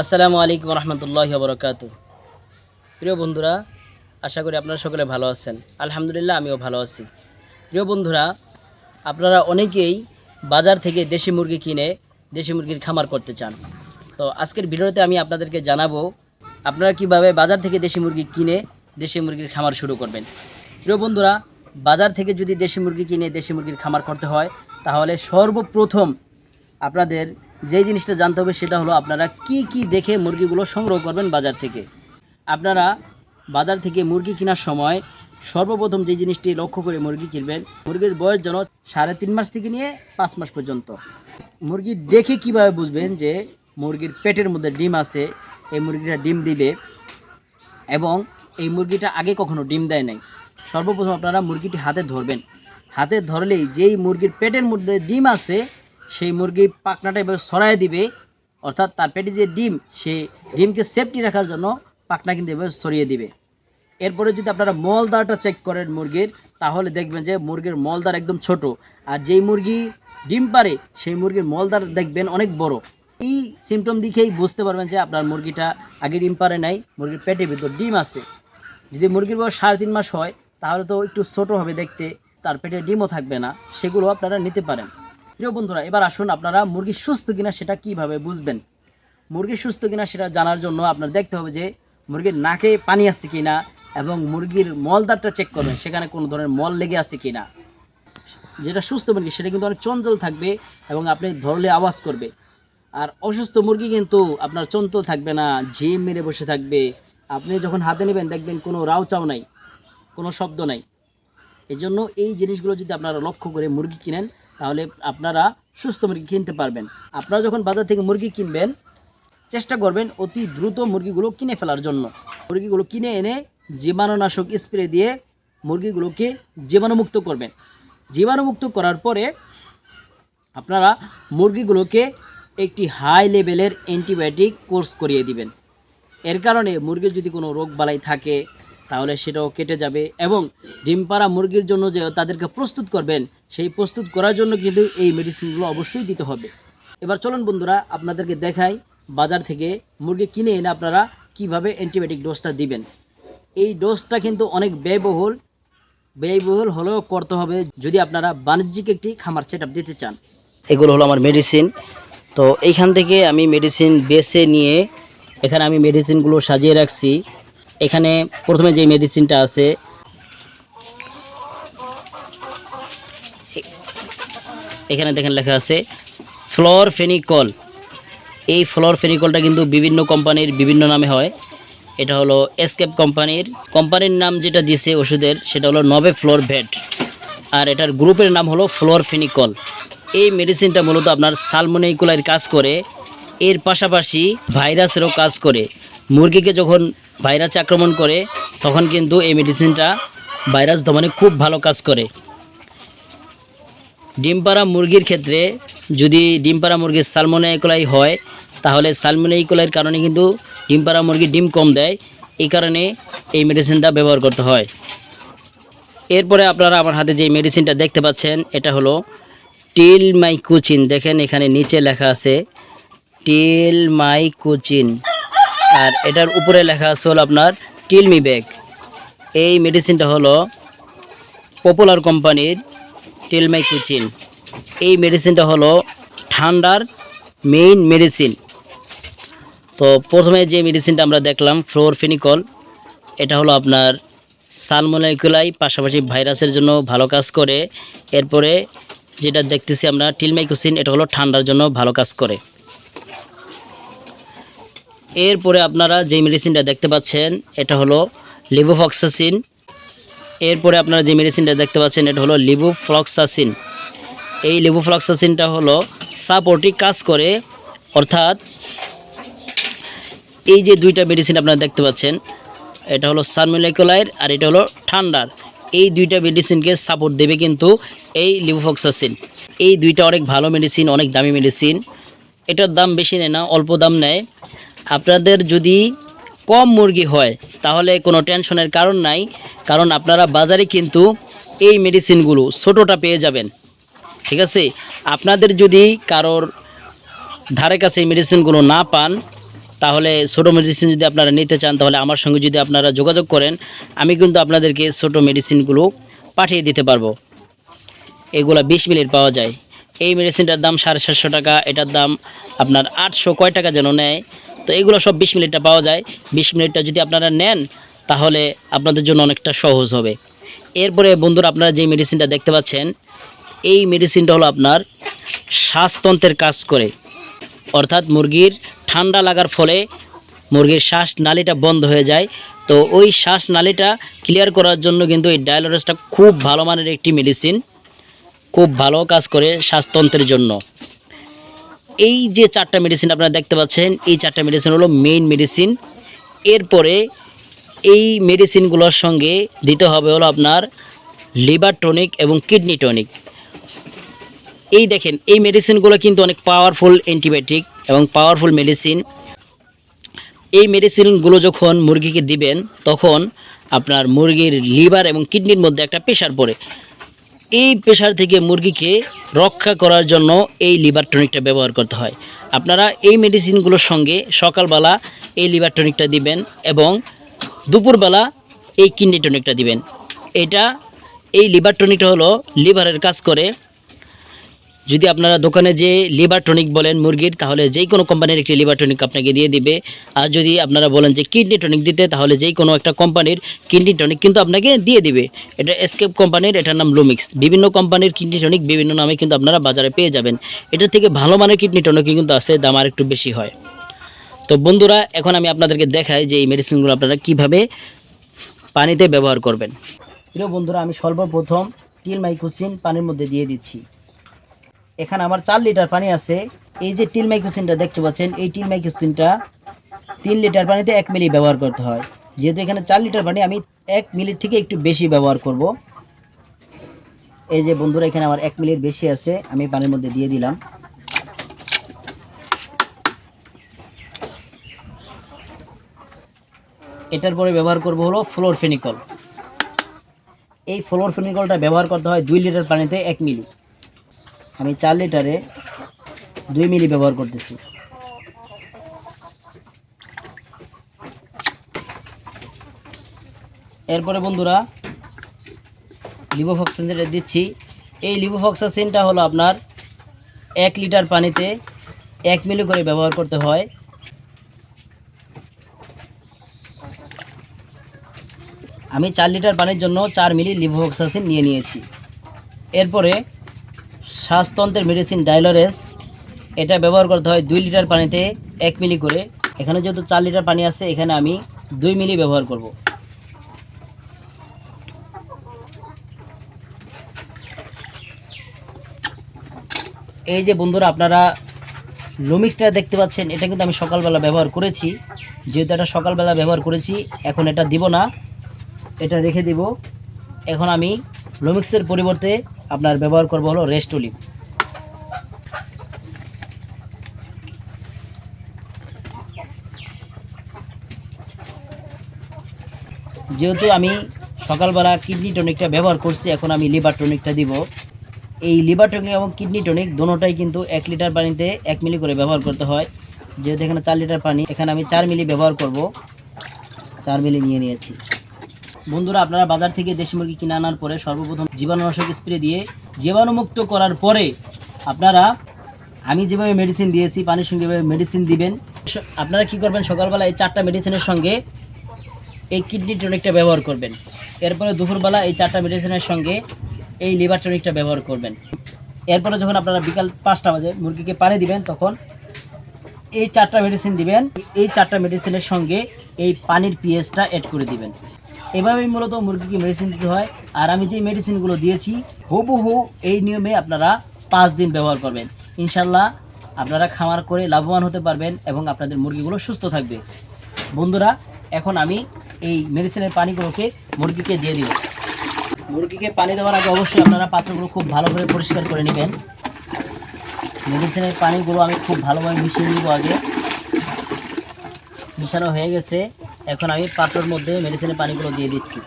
আসসালামু আলাইকুম রহমতুল্লাহ বরকাত প্রিয় বন্ধুরা, আশা করি আপনারা সকলে ভালো আছেন। আলহামদুলিল্লাহ, আমিও ভালো আছি। প্রিয় বন্ধুরা, আপনারা অনেকেই বাজার থেকে দেশি মুরগি কিনে দেশি মুরগির খামার করতে চান। তো আজকের ভিডিওতে আমি আপনাদেরকে জানাব, আপনারা কীভাবে বাজার থেকে দেশি মুরগি কিনে দেশি মুরগির খামার শুরু করবেন। প্রিয় বন্ধুরা, বাজার থেকে যদি দেশি মুরগি কিনে দেশি মুরগির খামার করতে হয়, তাহলে সর্বপ্রথম আপনাদের যেই জিনিসটা জানতে হবে সেটা হলো আপনারা কি কি দেখে মুরগিগুলো সংগ্রহ করবেন বাজার থেকে। আপনারা বাজার থেকে মুরগি কেনার সময় সর্বপ্রথম যে জিনিসটি লক্ষ্য করে মুরগি কিনবেন, মুরগির বয়স যেন সাড়ে তিন মাস থেকে নিয়ে পাঁচ মাস পর্যন্ত। মুরগি দেখে কীভাবে বুঝবেন যে মুরগির পেটের মধ্যে ডিম আছে, এই মুরগিটা ডিম দিবে এবং এই মুরগিটা আগে কখনো ডিম দেয় নাই। সর্বপ্রথম আপনারা মুরগিটি হাতে ধরবেন। হাতে ধরলেই যেই মুরগির পেটের মধ্যে ডিম আছে সেই মুরগি পাখনাটা এবার সরাই দিবে, অর্থাৎ তার পেটে যে ডিম সেই ডিমকে সেফটি রাখার জন্য পাখনা কিন্তু এবার সরিয়ে দিবে। এরপরে যদি আপনারা মলদারটা চেক করেন মুরগির, তাহলে দেখবেন যে মুরগির মলদার একদম ছোট। আর যেই মুরগি ডিম পারে, সেই মুরগির মলদার দেখবেন অনেক বড়। এই সিমটম দেখেই বুঝতে পারবেন যে আপনার মুরগিটা আগে ডিম পারে নাই, মুরগির পেটের ভিতর ডিম আছে। যদি মুরগির বয়স সাড়ে তিন মাস হয়, তাহলে তো একটু ছোট হবে দেখতে, তার পেটে ডিমও থাকবে না, সেগুলো আপনারা নিতে পারেন। প্রিয় বন্ধুরা, এবার আসুন আপনারা মুরগি সুস্থ কিনা সেটা কীভাবে বুঝবেন? মুরগি সুস্থ কিনা সেটা জানার জন্য আপনার দেখতে হবে যে মুরগির নাকে পানি আছে কিনা এবং মুরগির মলদারটা চেক করবেন, সেখানে কোনো ধরনের মল লেগে আছে কিনা। যেটা সুস্থ মুরগি, সেটা কিন্তু অনেক চঞ্চল থাকবে এবং আপনি ধরলে আওয়াজ করবে। আর অসুস্থ মুরগি কিন্তু আপনার চঞ্চল থাকবে না, ঝিম মেরে বসে থাকবে। আপনি যখন হাতে নেবেন, দেখবেন কোনো রাউচাও নাই, কোনো শব্দ নাই। এই জন্য এই জিনিসগুলো যদি আপনারা লক্ষ্য করে মুরগি কিনেন তাহলে আপনারা সুস্থ মুরগি কিনতে পারবেন। আপনারা যখন বাজার থেকে মুরগি কিনবেন, চেষ্টা করবেন অতি দ্রুত মুরগিগুলো কিনে ফেলার জন্য। মুরগিগুলো কিনে এনে জীবাণুনাশক স্প্রে দিয়ে মুরগিগুলোকে জীবাণুমুক্ত করবেন। জীবাণুমুক্ত করার পরে আপনারা মুরগিগুলোকে একটি হাই লেভেলের অ্যান্টিবায়োটিক কোর্স করিয়ে দিবেন। এর কারণে মুরগির যদি কোনো রোগ বালাই থাকে তাহলে সেটাও কেটে যাবে এবং ডিম পাড়া মুরগির জন্য যে তাদেরকে প্রস্তুত করবেন, সেই প্রস্তুত করার জন্য কিন্তু এই মেডিসিনগুলো অবশ্যই দিতে হবে। এবার চলুন বন্ধুরা, আপনাদেরকে দেখাই বাজার থেকে মুরগি কিনে এনে আপনারা কীভাবে অ্যান্টিবায়োটিক ডোজটা দিবেন। এই ডোজটা কিন্তু অনেক ব্যয়বহুল। ব্যয়বহুল হলেও করতে হবে যদি আপনারা বাণিজ্যিক একটি খামার সেট দিতে চান। এগুলো হলো আমার মেডিসিন তো এইখান থেকে আমি মেডিসিন বেছে নিয়ে এখানে আমি মেডিসিনগুলো সাজিয়ে রাখছি। এখানে প্রথমে যে মেডিসিনটা আছে, এখানে দেখেন লেখা আছে ফ্লোর ফেনিকল এই ফ্লোর ফেনিকলটা কিন্তু বিভিন্ন কোম্পানির বিভিন্ন নামে হয়। এটা হলো এসকেপ কোম্পানির কোম্পানির নাম যেটা দিয়েছে ওষুধের, সেটা হলো নভে ফ্লোর ভেট আর এটার গ্রুপের নাম হলো ফ্লোর ফেনিকল এই মেডিসিনটা মূলত আপনার সালমোনেইকুলার কাজ করে, এর পাশাপাশি ভাইরাসেরও কাজ করে। মুরগিকে যখন ভাইরাস আক্রমণ করে, তখন কিন্তু এই মেডিসিনটা ভাইরাস দমনে খুব ভালো কাজ করে। ডিম পাড়া মুরগির ক্ষেত্রে যদি ডিম পাড়া মুরগির সালমোনাইকোলাই হয়, তাহলে সালমোনাইকোলাইয়ের কারণে কিন্তু ডিম পাড়া মুরগি ডিম কম দেয়, এই কারণে এই মেডিসিনটা ব্যবহার করতে হয়। এরপরে আপনারা আমার হাতে যে মেডিসিনটা দেখতে পাচ্ছেন, এটা হলো টিল মাই মাইকুচিন দেখেন এখানে নিচে লেখা আছে টিল মাই মাইকুচিন আর এটার উপরে লেখা আছে হলো আপনার টিলমি ব্যাগ এই মেডিসিনটা হলো পপুলার কোম্পানির টেলমাইকুচিন এই মেডিসিনটা হলো ঠান্ডার মেইন মেডিসিন তো প্রথমে যে মেডিসিনটা আমরা দেখলাম ফ্লোরফেনিকল এটা হলো আপনার সালমোলাইকুলাই পাশাপাশি ভাইরাসের জন্য ভালো কাজ করে। এরপরে যেটা দেখতেছি আমরা টিলমাইকুসিন এটা হলো ঠান্ডার জন্য ভালো কাজ করে। এরপরে আপনারা যে মেডিসিনটা দেখতে পাচ্ছেন, এটা হলো লিবোফক্সাসিন এরপরে আপনারা যে মেডিসিনটা দেখতে পাচ্ছেন, এটা হলো লিবোফ্লক্সাসিন এই লিবোফ্লক্সাসিনটা হলো সাপোর্টি কাজ করে, অর্থাৎ এই যে দুইটা মেডিসিন আপনারা দেখতে পাচ্ছেন, এটা হলো সানমিলাইকোলাইর আর এটা হলো ঠান্ডার। এই দুইটা মেডিসিনকে সাপোর্ট দেবে কিন্তু এই লিবোফক্সাসিন এই দুইটা অনেক ভালো মেডিসিন অনেক দামি মেডিসিন এটার দাম বেশি নেয় না, অল্প দাম নেয়। আপনাদের যদি কম মুরগি হয়, তাহলে কোনো টেনশনের কারণ নাই। কারণ আপনারা বাজারে কিন্তু এই মেডিসিনগুলো ছোটোটা পেয়ে যাবেন। ঠিক আছে? আপনাদের যদি কারোর ধারে কাছে এই মেডিসিনগুলো না পান, তাহলে ছোটো মেডিসিন যদি আপনারা নিতে চান, তাহলে আমার সঙ্গে যদি আপনারা যোগাযোগ করেন, আমি কিন্তু আপনাদেরকে ছোটো মেডিসিনগুলো পাঠিয়ে দিতে পারব। এগুলা বিশ মিনিট পাওয়া যায়। এই মেডিসিনটার দাম সাড়ে সাতশো টাকা, এটার দাম আপনার আটশো কয় টাকা যেন নেয়। তো এগুলো সব বিশ মিনিটটা পাওয়া যায়। বিশ মিনিটটা যদি আপনারা নেন, তাহলে আপনাদের জন্য অনেকটা সহজ হবে। এরপরে বন্ধুরা, আপনারা যে মেডিসিনটা দেখতে পাচ্ছেন, এই মেডিসিনটা হলো আপনার শ্বাসতন্ত্রের কাজ করে। অর্থাৎ মুরগির ঠান্ডা লাগার ফলে মুরগির শ্বাস নালীটা বন্ধ হয়ে যায়। তো ওই শ্বাস নালীটা ক্লিয়ার করার জন্য কিন্তু এই ডায়ালোরেসটা খুব ভালো মানের একটি মেডিসিন খুব ভালো কাজ করে শ্বাসতন্ত্রের জন্য। এই যে চারটা মেডিসিন আপনারা দেখতে পাচ্ছেন, এই চারটা মেডিসিন হলো মেইন মেডিসিন এরপরে এই মেডিসিনগুলোর সঙ্গে দিতে হবে হলো আপনার লিভার টনিক এবং কিডনি টনিক এই দেখেন, এই মেডিসিনগুলো কিন্তু অনেক পাওয়ারফুল অ্যান্টিবায়োটিক এবং পাওয়ারফুল মেডিসিন এই মেডিসিনগুলো যখন মুরগিকে দিবেন, তখন আপনার মুরগির লিভার এবং কিডনির মধ্যে একটা প্রেশার পড়ে। এই প্রেশার থেকে মুরগিকে রক্ষা করার জন্য এই লিভার টনিকটা ব্যবহার করতে হয়। আপনারা এই মেডিসিনগুলোর সঙ্গে সকালবেলা এই লিভার টনিকটা দিবেন এবং দুপুরবেলা এই কিডনি টনিকটা দিবেন। এটা এই লিভার টনিকটা হলো লিভারের কাজ করে যদি আপনারা দোকানে যে লিভার টনিক বলেন মুরগির, তাহলে যেই কোনো কোম্পানির একটি লিভার টনিক আপনাকে দিয়ে দিবে। আর যদি আপনারা বলেন যে কিডনি টনিক দিতে, তাহলে যেই কোনো একটা কোম্পানির কিডনি টনিক কিন্তু আপনাকে দিয়ে দিবে। এটা এসকেপ কোম্পানির, এটার নাম লুমিক্স বিভিন্ন কোম্পানির কিডনি টনিক বিভিন্ন নামে কিন্তু আপনারা বাজারে পেয়ে যাবেন। এটা থেকে ভালো মানের কিডনি টনিকই কিন্তু আছে, দাম আর একটু বেশি হয়। তো বন্ধুরা, এখন আমি আপনাদেরকে দেখাই যে এই মেডিসিনগুলো আপনারা কীভাবে পানিতে ব্যবহার করবেন। প্রিয় বন্ধুরা, আমি সর্বপ্রথম টিল মাইক্রোসিন পানির মধ্যে দিয়ে দিচ্ছি। এখানে আমার চার লিটার পানি আছে। এই যে টিল মাইক্রোসিনটা দেখতে পাচ্ছেন, এই টিল মাইক্রোসিনটা তিন লিটার পানিতে এক মিলি ব্যবহার করতে হয়। যেহেতু এখানে চার লিটার পানি, আমি এক মিলির থেকে একটু বেশি ব্যবহার করব। এই যে বন্ধুরা, এখানে আমার এক মিলির বেশি আছে, আমি পানির মধ্যে দিয়ে দিলাম। এটার পরে ব্যবহার করব হলো ফ্লোরফেনিকল। এই ফ্লোরফেনিকলটা ব্যবহার করতে হয় দুই লিটার পানিতে এক মিলি। আমি চার লিটারে দুই মিলি ব্যবহার করতেছি। এরপরে বন্ধুরা লিবোফক্সাসিন যেটা দিচ্ছি। এই লিবোফক্সাসিনটা হলো আপনার এক লিটার পানিতে এক মিলি করে ব্যবহার করতে হয়। আমি চার লিটার পানির জন্য চার মিলি লিবোফক্সাসিন নিয়ে নিয়েছি। এরপরে শ্বাসতন্ত্রের মেডিসিন ডাইলোরেস এটা ব্যবহার করতে হয় দুই লিটার পানিতে এক মিলি করে। এখানে যেহেতু চার লিটার পানি আছে, এখানে আমি দুই মিলি ব্যবহার করব। এই যে বন্ধুরা, আপনারা লুমিক্সটা দেখতে পাচ্ছেন, এটা কিন্তু আমি সকালবেলা ব্যবহার করেছি। যেহেতু এটা সকালবেলা ব্যবহার করেছি, এখন এটা দিব না। এটা রেখে দিব। এখন আমি লুমিক্সের পরিবর্তে আপনার ব্যবহার করব হলো রেস্টোলিপ যেহেতু আমি সকালবেলা কিডনি টনিকটা ব্যবহার করছি, এখন আমি লিভার টনিকটা দিব। এই লিভার টনিক এবং কিডনি টনিক দোনোটাই কিন্তু এক লিটার পানিতে এক মিলি করে ব্যবহার করতে হয়। যেহেতু এখানে চার লিটার পানি, এখানে আমি চার মিলি ব্যবহার করব। চার মিলি নিয়ে নিয়েছি। বন্ধুরা, আপনারা বাজার থেকে দেশি মুরগি কিনে আনার পরে সর্বপ্রথম জীবাণুনাশক স্প্রে দিয়ে জীবাণুমুক্ত করার পরে আপনারা, আমি যেভাবে মেডিসিন দিয়েছি, পানির সঙ্গে মেডিসিন দিবেন, আপনারা কি করবেন? সকালবেলা এই চারটা মেডিসিনের সঙ্গে এই কিডনি টনিকটা ব্যবহার করবেন। এরপরে দুপুরবেলা এই চারটা মেডিসিনের সঙ্গে এই লিভার টনিকটা ব্যবহার করবেন। এরপরে যখন আপনারা বিকাল পাঁচটা বাজে মুরগিকে পানি দিবেন, তখন এই চারটা মেডিসিন দিবেন, এই চারটা মেডিসিনের সঙ্গে এই পানির পিএসটা অ্যাড করে দিবেন। এভাবেই মূলত মুরগিকে মেডিসিন দিতে হয়। আর আমি যে মেডিসিনগুলো দিয়েছি, হুবহু এই নিয়মে আপনারা পাঁচ দিন ব্যবহার করবেন। ইনশাল্লাহ আপনারা খামার করে লাভবান হতে পারবেন এবং আপনাদের মুরগিগুলো সুস্থ থাকবে। বন্ধুরা, এখন আমি এই মেডিসিনের পানিগুলোকে মুরগিকে দিয়ে দিব। মুরগিকে পানি দেওয়ার আগে অবশ্যই আপনারা পাত্রগুলো খুব ভালোভাবে পরিষ্কার করে নেবেন। মেডিসিনের পানিগুলো আমি খুব ভালোভাবে মিশিয়ে নিব আগে। মিশানো হয়ে গেছে। এখন আমি পাত্রর মধ্যে মেডিসিনের পানিগুলো দিয়ে দিচ্ছি।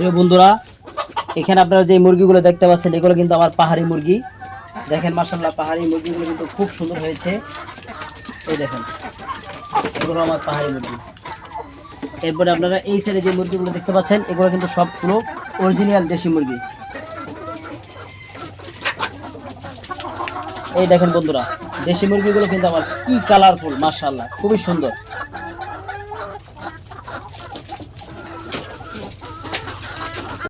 প্রিয় বন্ধুরা, এখানে আপনারা যে মুরগিগুলো দেখতে পাচ্ছেন, এগুলো কিন্তু আমার পাহাড়ি মুরগি। দেখেন মাসাল্লাহ পাহাড়ি মুরগিগুলো কিন্তু খুব সুন্দর হয়েছে। এই দেখেন, এগুলো আমার পাহাড়ি মুরগি। এরপরে আপনারা এই সাইডে যে মুরগিগুলো দেখতে পাচ্ছেন, এগুলো কিন্তু সবগুলো অরিজিনাল দেশি মুরগি। এই দেখেন বন্ধুরা, দেশি মুরগিগুলো কিন্তু আমার কি কালারফুল মার্শাল্লাহ খুবই সুন্দর।